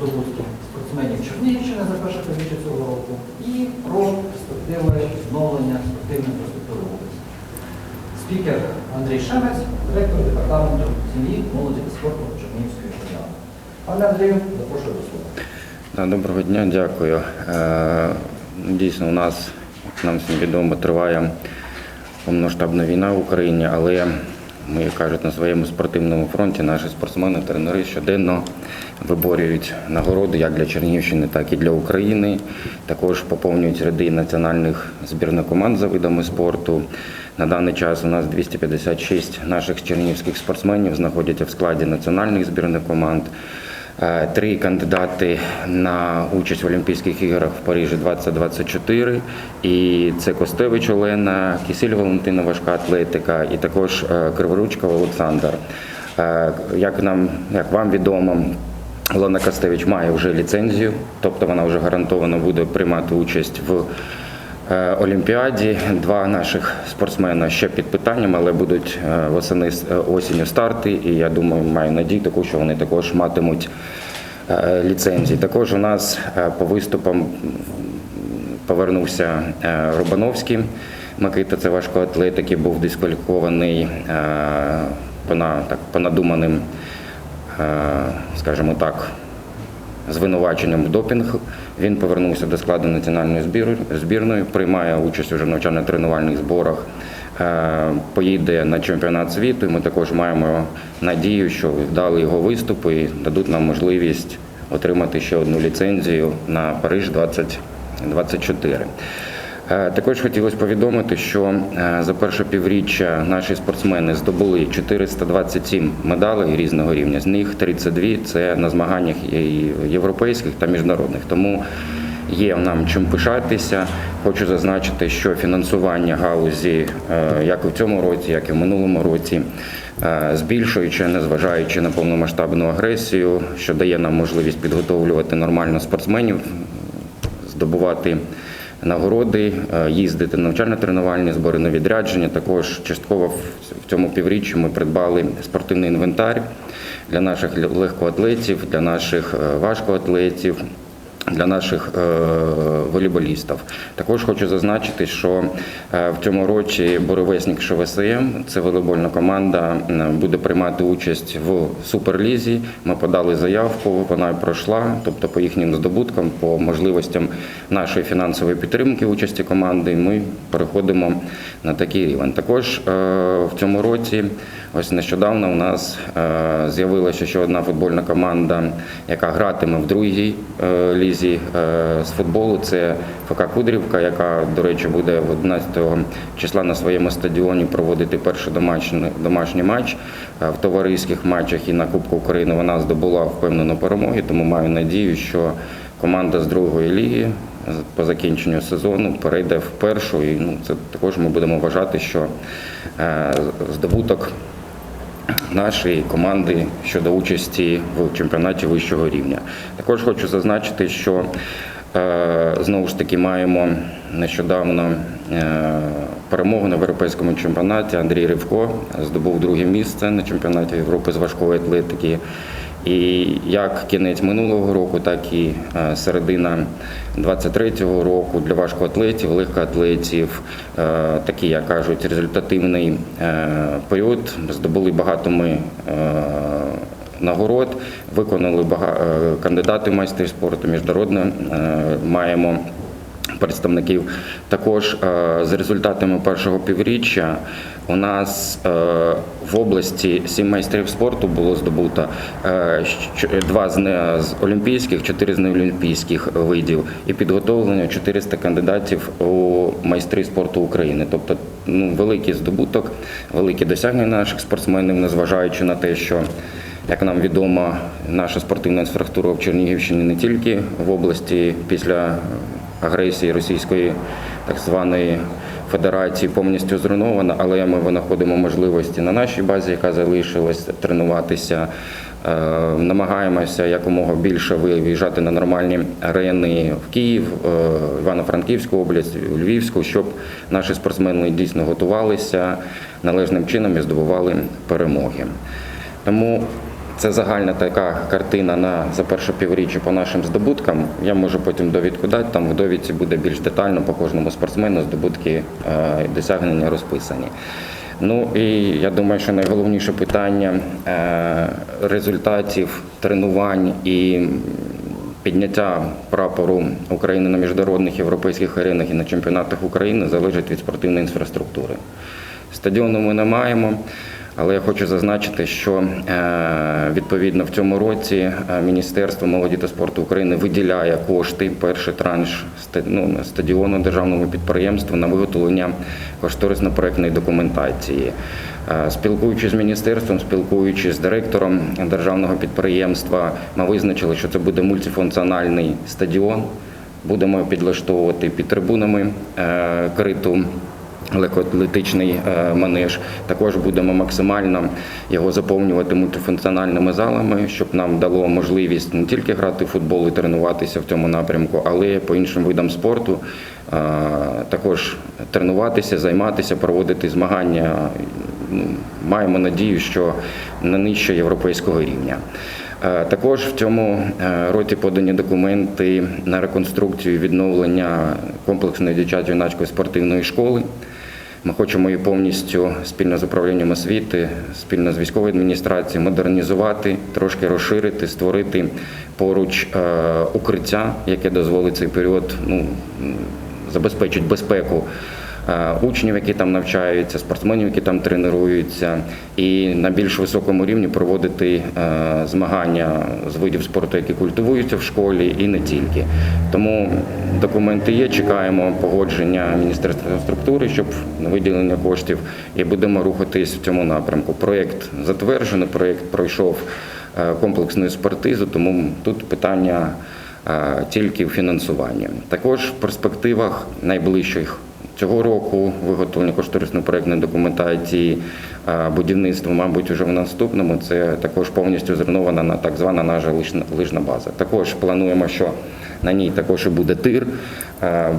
здобутки спортсменів Чернігівщини за перше півріччя цього року і про перспективи відновлення спортивної інфраструктури області. Спікер Андрій Шемець, директор департаменту сім'ї, молоді та спорту Чернігівської держави. Пане Андрію, запрошую до слова. Доброго дня, дякую. Е, Дійсно, у нас, як нам всім відомо, триває повномасштабна війна в Україні, але ми, як кажуть, на своєму спортивному фронті наші спортсмени, тренери щоденно виборюють нагороди як для Чернігівщини, так і для України. Також поповнюють ряди національних збірних команд за видами спорту. На даний час у нас 256 наших чернігівських спортсменів знаходяться в складі національних збірних команд. Е, Три кандидати на участь в Олімпійських іграх в Парижі 2024. І це Костевич Олена, Кисіль Валентина, важка атлетика, і також е, Криворучка Олександр. Е, Як нам, як вам відомо, Олена Костевич має вже ліцензію, тобто вона вже гарантовано буде приймати участь в Олімпіаді. Два наших спортсмена ще під питанням, але будуть е, восени е, осінню старти. І я думаю, маю надію таку, що вони також матимуть е, ліцензії. Також у нас е, по виступам повернувся е, Рубановський. Микита, це важкоатлет, який був дискваліфікований е, по, на- так, по надуманим, е, скажімо так, звинуваченням в допінг. Він повернувся до складу національної збірної, приймає участь в навчально-тренувальних зборах, е, поїде на чемпіонат світу. І ми також маємо надію, що вдали його виступи і дадуть нам можливість отримати ще одну ліцензію на Париж 2024. Е, Також хотілося повідомити, що е, за перше півріччя наші спортсмени здобули 427 медалей різного рівня. З них 32 – це на змаганнях європейських та міжнародних. Тому є нам чим пишатися. Хочу зазначити, що фінансування галузі, е, як в цьому році, як і в минулому році, збільшуючи, незважаючи на повномасштабну агресію, що дає нам можливість підготовлювати нормально спортсменів, здобувати нагороди, е, їздити на навчально-тренувальні збори на відрядження. Також частково в цьому півріччі ми придбали спортивний інвентар для наших легкоатлетів, для наших е, важкоатлетів. Для наших е, волейболістів. Також хочу зазначити, що е, в цьому році Боровесник ШВСМ, це волейбольна команда, буде приймати участь в суперлізі. Ми подали заявку, вона пройшла, тобто по їхнім здобуткам, по можливостям нашої фінансової підтримки участі команди, ми переходимо на такий рівень. Також е, в цьому році, ось нещодавно, у нас е, з'явилася ще одна футбольна команда, яка гратиме в другій е, лізі е, з футболу. Це ФК Кудрівка, яка, до речі, буде 11 числа на своєму стадіоні проводити перший домашній, домашній матч. В товариських матчах і на Кубку України вона здобула впевнену перемогу, тому маю надію, що команда з другої ліги по закінченню сезону перейде в першу. І ну, це також ми будемо вважати, що здобуток нашої команди щодо участі в чемпіонаті вищого рівня. Також хочу зазначити, що е, знову ж таки маємо нещодавно е, перемогу на європейському чемпіонаті. Андрій Ривко здобув друге місце на чемпіонаті Європи з важкої атлетики. І як кінець минулого року, так і е, середина 23-го року для важкоатлетів, легкоатлетів, е, такий, як кажуть, результативний е, період. Здобули багато ми нагород, виконали бага... е, кандидати в майстри спорту міжнародно маємо представників. Також е, з результатами першого півріччя у нас е, в області сім майстрів спорту було здобуто е, два з, олімпійських, чотири з неолімпійських видів і підготовлено 400 кандидатів у майстри спорту України. Тобто ну, великий здобуток, великі досягнення наших спортсменів, незважаючи на те, що як нам відомо, наша спортивна інфраструктура в Чернігівщині не тільки в області після агресії російської так званої федерації повністю зруйнована, але ми винаходимо можливості на нашій базі, яка залишилась тренуватися. Е, Намагаємося якомога більше виїжджати на нормальні арени в Київ, е, Івано-Франківську область, Львівську, щоб наші спортсмени дійсно готувалися належним чином і здобували перемоги. Тому Це загальна така картина на за перше півріччя по нашим здобуткам. Я можу потім довідку дати. Там в довідці буде більш детально по кожному спортсмену здобутки е, і досягнення розписані. Ну і я думаю, що найголовніше питання е, результатів тренувань і підняття прапору України на міжнародних європейських аренах і на чемпіонатах України залежить від спортивної інфраструктури. Стадіону ми не маємо, але я хочу зазначити, що е, відповідно в цьому році е, Міністерство молоді та спорту України виділяє кошти, перший транш ну, стадіону державному підприємству на виготовлення кошторисно-проектної документації. Е, Спілкуючись з міністерством, спілкуючись з директором державного підприємства, ми визначили, що це буде мультифункціональний стадіон. Будемо підлаштовувати під трибунами криту легкоатлетичний е, манеж. Також будемо максимально його заповнювати мультифункціональними залами, щоб нам дало можливість не тільки грати в футбол і тренуватися в цьому напрямку, але й по іншим видам спорту. е, Також тренуватися, займатися, проводити змагання. Ну, Маємо надію, що на нижче європейського рівня. Е, Також в цьому році подані документи на реконструкцію відновлення комплексної дитячо-юнацької спортивної школи. Ми хочемо її повністю спільно з управлінням освіти, спільно з військовою адміністрацією модернізувати, трошки розширити, створити поруч е, укриття, яке дозволить цей період ну, забезпечить безпеку учнів, які там навчаються, спортсменів, які там тренуються, і на більш високому рівні проводити е, змагання з видів спорту, які культивуються в школі, і не тільки. Тому документи є. Чекаємо погодження Міністерства інфраструктури, щоб виділення коштів, і будемо рухатись в цьому напрямку. Проєкт затверджений, проєкт пройшов е, комплексну експертизу, тому тут питання е, тільки в фінансуванні. Також в перспективах найближчих цього року виготовлення кошторисно-проектної документації, будівництво, мабуть, уже в наступному. Це також повністю зруйнована на так звана наша лижна, база. Також плануємо, що на ній також буде тир,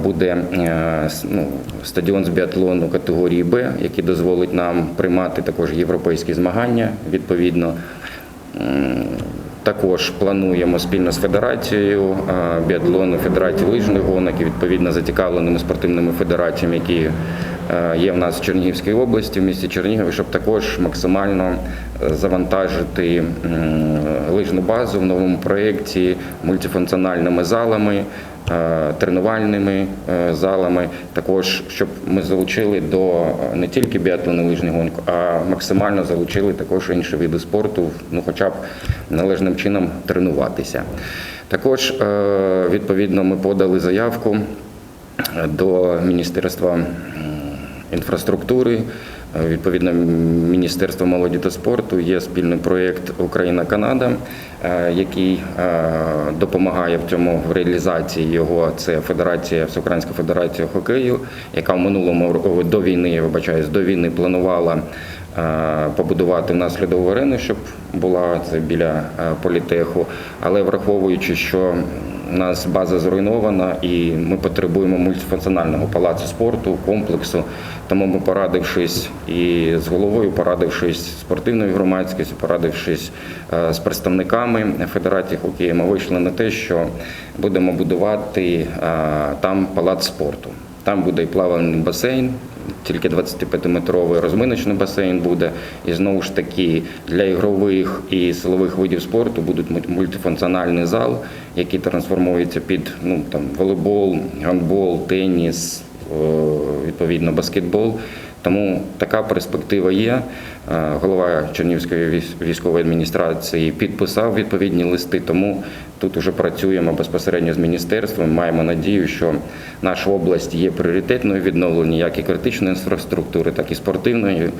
буде е, ну, стадіон з біатлону категорії Б, який дозволить нам приймати також європейські змагання відповідно. Також плануємо спільно з федерацією е, біатлону, федерацією лижних гонок і відповідно зацікавленими спортивними федераціями, які є в нас в Чернігівській області, в місті Чернігів, щоб також максимально е, завантажити лижну базу в новому проєкті мультифункціональними залами. е, Тренувальними е, залами, також щоб ми залучили до е, не тільки біатлону лижних гонок, а максимально залучили також інші види спорту, ну хоча б належним чином тренуватися. Також е, відповідно ми подали заявку е, до Міністерства інфраструктури. Е, Відповідно, Міністерство молоді та спорту є спільний проєкт Україна-Канада, е, який е, допомагає в цьому в реалізації його. Це Федерація Всеукраїнська федерація хокею, яка в минулому до війни, я вибачаюсь, до війни планувала побудувати в нас льодову арену, щоб була це біля політеху. Але враховуючи, що у нас база зруйнована і ми потребуємо мультифункціонального палацу спорту, комплексу. Тому ми порадившись і з головою, порадившись спортивною громадськістю, порадившись е, з представниками Федерації хокею, ми вийшли на те, що будемо будувати е, там палац спорту. Там буде і плавальний басейн, тільки 25-метровий розминочний басейн буде. І знову ж таки для ігрових і силових видів спорту будуть мультифункціональний зал, який трансформується під ну, там, волейбол, гандбол, теніс, е, відповідно баскетбол. Тому така перспектива є. Е, Голова Чернівської військ- військової адміністрації підписав відповідні листи, тому тут вже працюємо безпосередньо з міністерством. Маємо надію, що наша область є пріоритетною відновлення як і критичної інфраструктури, так і спортивної.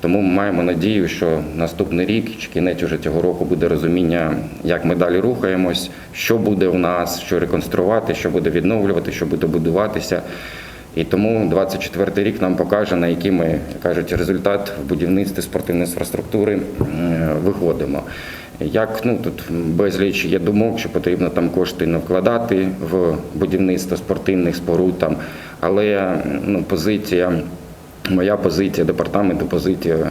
Тому ми маємо надію, що наступний рік чи кінець уже цього року буде розуміння, як ми далі рухаємось, що буде в нас, що реконструювати, що буде відновлювати, що буде будуватися. І тому 24 рік нам покаже, на який ми кажуть, результат в будівництві спортивної інфраструктури виходимо. Як ну тут безліч є думок, що потрібно там кошти не вкладати в будівництво спортивних споруд там, але ну позиція, моя позиція департаменту, позиція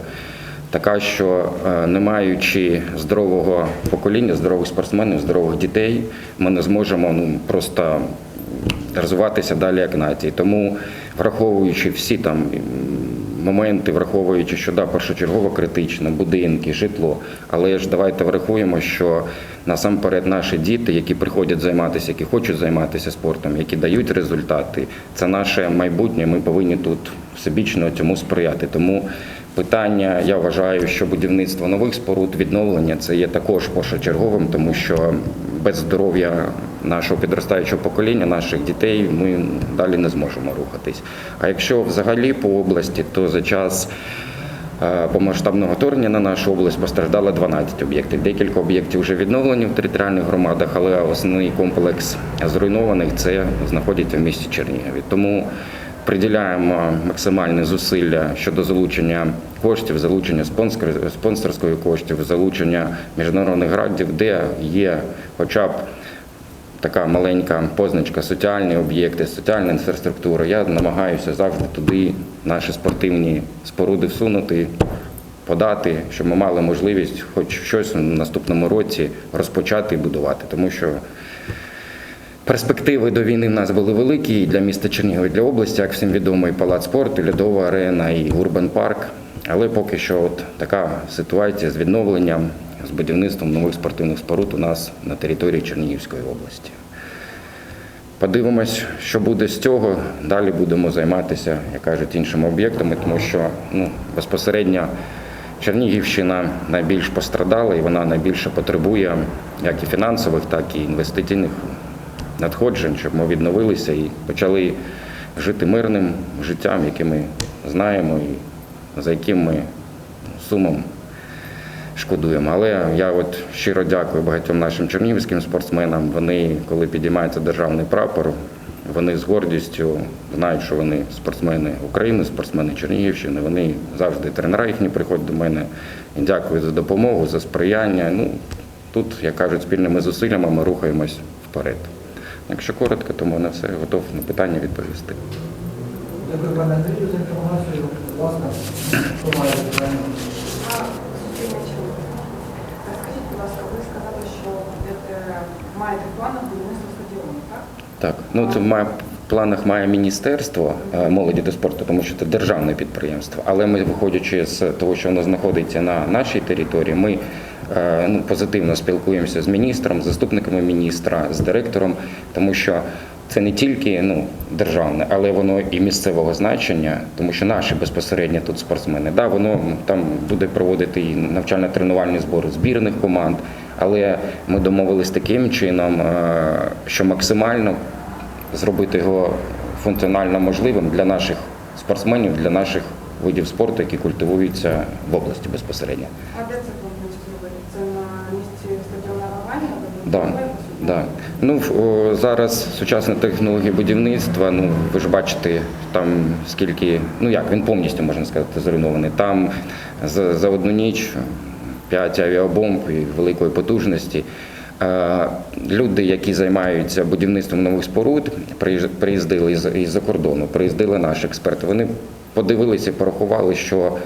така, що е, не маючи здорового покоління, здорових спортсменів, здорових дітей, ми не зможемо ну, просто розвиватися далі як нації. Тому, враховуючи всі там моменти, враховуючи, що да, першочергово критично, будинки, житло, але ж давайте врахуємо, що насамперед наші діти, які приходять займатися, які хочуть займатися спортом, які дають результати, це наше майбутнє. Ми повинні тут всебічно цьому сприяти. Тому питання, я вважаю, що будівництво нових споруд, відновлення це є також першочерговим, тому що без здоров'я нашого підростаючого покоління, наших дітей, ми далі не зможемо рухатись. А якщо взагалі по області, то за час е, повномасштабного вторгнення на нашу область постраждало 12 об'єктів. Декілька об'єктів вже відновлені в територіальних громадах, але основний комплекс зруйнованих це знаходиться в місті Чернігові. Тому приділяємо максимальні зусилля щодо залучення коштів, залучення спонсор- спонсорської коштів, залучення міжнародних грантів, де є хоча б така маленька позначка соціальні об'єкти, соціальна інфраструктура. Я намагаюся завжди туди наші спортивні споруди всунути, подати, щоб ми мали можливість хоч щось в наступному році розпочати і будувати. Тому що перспективи до війни в нас були великі і для міста Чернігова, і для області, як всім відомо, і палац спорту, і льодова арена, і Урбан парк. Але поки що от така ситуація з відновленням, з будівництвом нових спортивних споруд у нас на території Чернігівської області. Подивимось, що буде з цього. Далі будемо займатися, як кажуть, іншими об'єктами, тому що ну, безпосередньо Чернігівщина найбільш пострадала і вона найбільше потребує як і фінансових, так і інвестиційних надходжень, щоб ми відновилися і почали жити мирним життям, яке ми знаємо і за яким ми сумом шкодуємо. Але я от щиро дякую багатьом нашим чернігівським спортсменам. Вони, коли підіймається державний прапор, вони з гордістю знають, що вони спортсмени України, спортсмени Чернігівщини. Вони завжди тренера їхні приходять до мене. І дякую за допомогу, за сприяння. Ну тут, як кажуть, спільними зусиллями ми рухаємось вперед. Якщо коротко, то на все готов на питання відповісти. Дякую, пане Андрію, за інформацію. Будь ласка, хто Скажіть, будь ви сказали, що будете- маєте планах будівництво стадіону, так? Так, ну це має в планах має міністерство е, молоді та спорту, тому що це державне підприємство. Але ми, виходячи з того, що воно знаходиться на нашій території, ми е, ну, позитивно спілкуємося з міністром, заступниками міністра, з директором, тому що це не тільки ну, державне, але воно і місцевого значення, тому що наші безпосередньо тут спортсмени. Да, воно там буде проводити і навчально-тренувальні збори збірних команд, але ми домовились таким чином, е, що максимально зробити його функціонально можливим для наших спортсменів, для наших видів спорту, які культивуються в області безпосередньо. А де це планують зробити? Це на місці стадіону Гаганіна? де Да? Да. Ну, зараз сучасна технологія будівництва, ну ви ж бачите, там скільки, ну як, він повністю можна сказати, зруйнований. Там за, за одну ніч п'ять авіабомб і великої потужності. Люди, які займаються будівництвом нових споруд, приїздили із- із-за кордону, приїздили наші експерти. Вони подивилися і порахували, що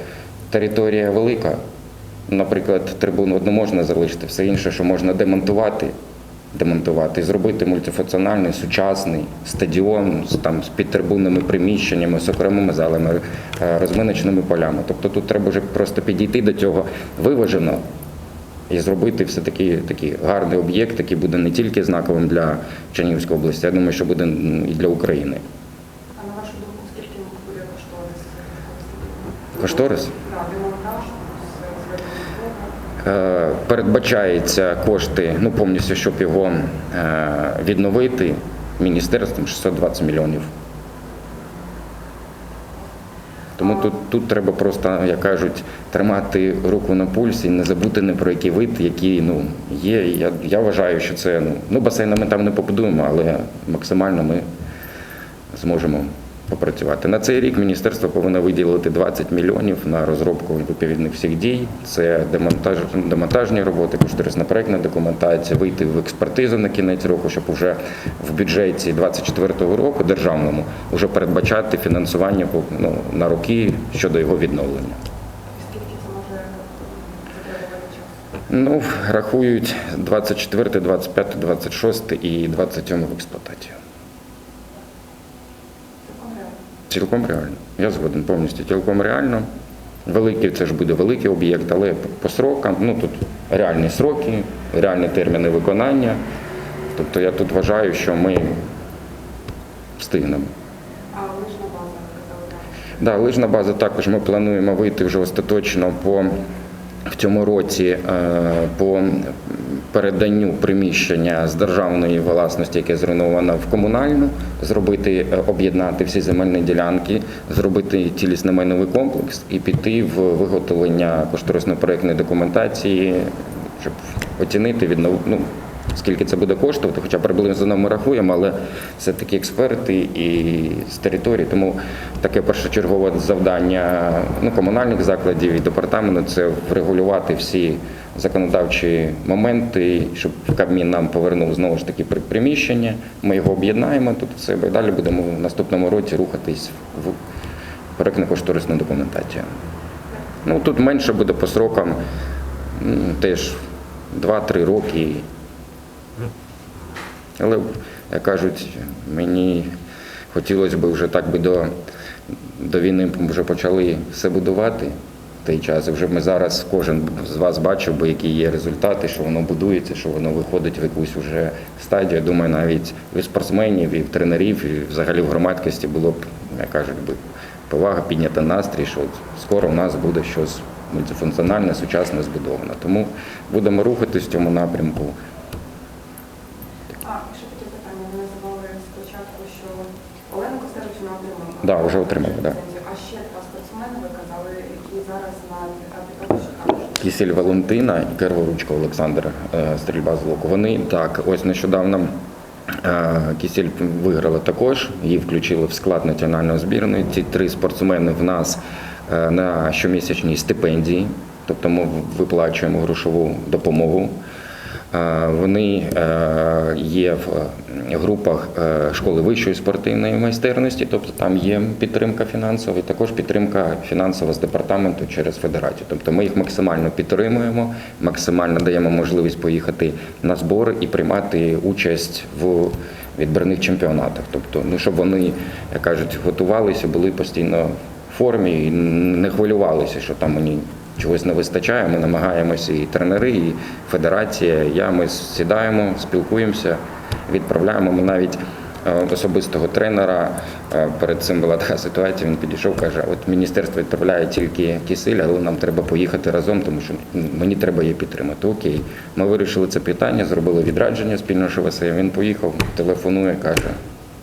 територія велика, Наприклад, трибуну одну можна залишити, все інше, що можна демонтувати, демонтувати зробити мультифункціональний, сучасний стадіон з там з підтрибунними приміщеннями, з окремими залами, е, розминочними полями. Тобто тут треба вже просто підійти до цього виважено і зробити все таки такий гарний об'єкт, який буде не тільки знаковим для Чернігівської області, я думаю, що буде і для України. А на вашу думку, скільки буде кошторис? Кошторис? Так, демонтаж, плюс е, Е, Передбачається кошти, ну повністю, щоб його е, відновити міністерством 620 мільйонів. Тому тут, тут треба просто, як кажуть, тримати руку на пульсі і не забути ні про який вид, який ну, є. Я, я вважаю, що це ну, ну басейн ми там не побудуємо, але максимально ми зможемо попрацювати. На цей рік міністерство повинно виділити 20 мільйонів на розробку відповідних всіх дій. Це демонтаж, демонтажні роботи, кошторисна проектна документація, вийти в експертизу на кінець року, щоб вже в бюджеті 24-го року державному вже передбачати фінансування ну, на роки щодо його відновлення. Ну, рахують 24, 25, 26 і 27 в експлуатацію. Цілком реально. Цілком реально. Я згоден повністю. Цілком реально. Великий це ж буде великий об'єкт, але по срокам, ну тут реальні сроки, реальні терміни виконання. Тобто я тут вважаю, що ми встигнемо. А лижна база, так. Да, лижна база також ми плануємо вийти вже остаточно по в цьому році е, по переданню приміщення з державної власності, яке зруйновано в комунальну, зробити е, об'єднати всі земельні ділянки, зробити цілісний майновий комплекс і піти в виготовлення кошторисно-проектної документації, щоб оцінити віднов... ну, скільки це буде коштувати, хоча приблизно ми рахуємо, але це такі експерти і з території. Тому таке першочергове завдання ну, комунальних закладів і департаменту це врегулювати всі законодавчі моменти, щоб Кабмін нам повернув знову ж таки приміщення. Ми його об'єднаємо тут в себе і далі будемо в наступному році рухатись в проектно кошторисну документацію. Ну тут менше буде по срокам, теж 2-3 роки. Але, як кажуть, мені хотілося б вже так би до, до війни вже почали все будувати той час. Вже ми зараз кожен з вас бачив би, які є результати, що воно будується, що воно виходить в якусь вже стадію. Думаю, навіть і в спортсменів, і в тренерів, і взагалі в громадськості було б, як кажуть би, повага, піднята настрій, що скоро в нас буде щось мультифункціональне, сучасне збудоване. Тому будемо рухатись в цьому напрямку. Отримала. Да, вже отримала, да. ліцензію. А ще два спортсмени ви казали, які зараз на підготовчі Кісіль Валентина і Керворучко Олександр, е, стрільба з луку. Вони так, ось нещодавно Кісель виграла також, її включили в склад національної збірної. Ці три спортсмени в нас е, на щомісячній стипендії, тобто ми виплачуємо грошову допомогу. Е, Вони е, є в е, групах школи вищої спортивної майстерності, тобто там є підтримка фінансова і також підтримка фінансова з департаменту через федерацію. Тобто ми їх максимально підтримуємо, максимально даємо можливість поїхати на збори і приймати участь в відбірних чемпіонатах. Тобто, ну щоб вони, як кажуть, готувалися, були постійно в формі і не хвилювалися, що там мені чогось не вистачає. Ми намагаємося і тренери, і федерація. Я ми сідаємо, спілкуємося, відправляємо. Ми навіть е, особистого тренера е, перед цим була така ситуація. Він підійшов, каже: от міністерство відправляє тільки кисиль, але нам треба поїхати разом, тому що мені треба її підтримати. Окей, ми вирішили це питання, зробили відрадження спільно з. Він поїхав, телефонує, каже: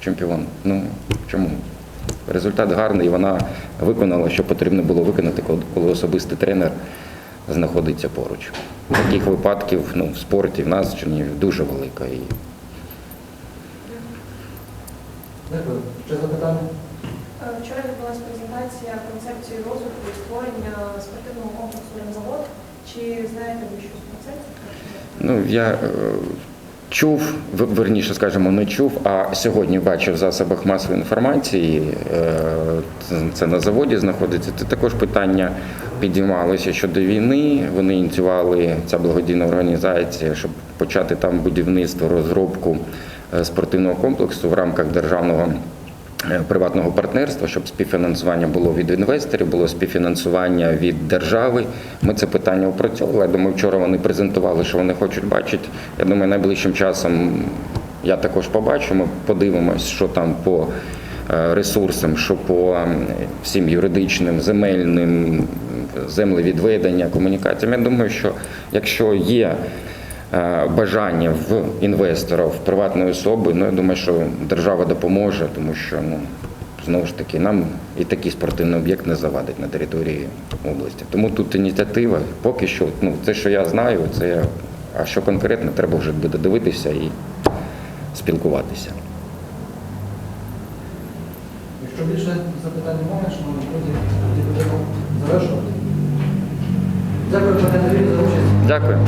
чемпіон. Ну чому? Результат гарний, і вона виконала, що потрібно було виконати, коли- коли особистий тренер знаходиться поруч. Таких випадків ну, в спорті в нас в Чернігові дуже велика. І Дякую. Ще запитання? Е, Вчора відбулася презентація концепції розвитку і створення спортивного комплексу «Ремзавод». Чи знаєте ви щось про це? Ну, я е, чув, верніше скажімо, не чув, а сьогодні бачив в засобах масової інформації, е, це- це на заводі знаходиться. Це також питання підіймалося щодо війни. Вони ініціювали ця благодійна організація, щоб почати там будівництво, розробку е, спортивного комплексу в рамках державного. Е, Приватного партнерства, щоб співфінансування було від інвесторів, було співфінансування від держави. Ми це питання опрацьовували. Я думаю, вчора вони презентували, що вони хочуть бачити. Я думаю, найближчим часом я також побачу. Ми подивимось, що там по е, ресурсам, що по всім юридичним, земельним, землевідведення, комунікаціям. Я думаю, що якщо є е, бажання в інвестора, в приватної особи, ну я думаю, що держава допоможе, тому що ну. Знову ж таки, нам і такий спортивний об'єкт не завадить на території області. Тому тут ініціатива. Поки що, ну це, що я знаю, це я. А що конкретно, треба вже буде дивитися і спілкуватися. Якщо більше запитань немає, друзі, тоді будемо завершувати. Дякую, пане Андрію, за. Дякую.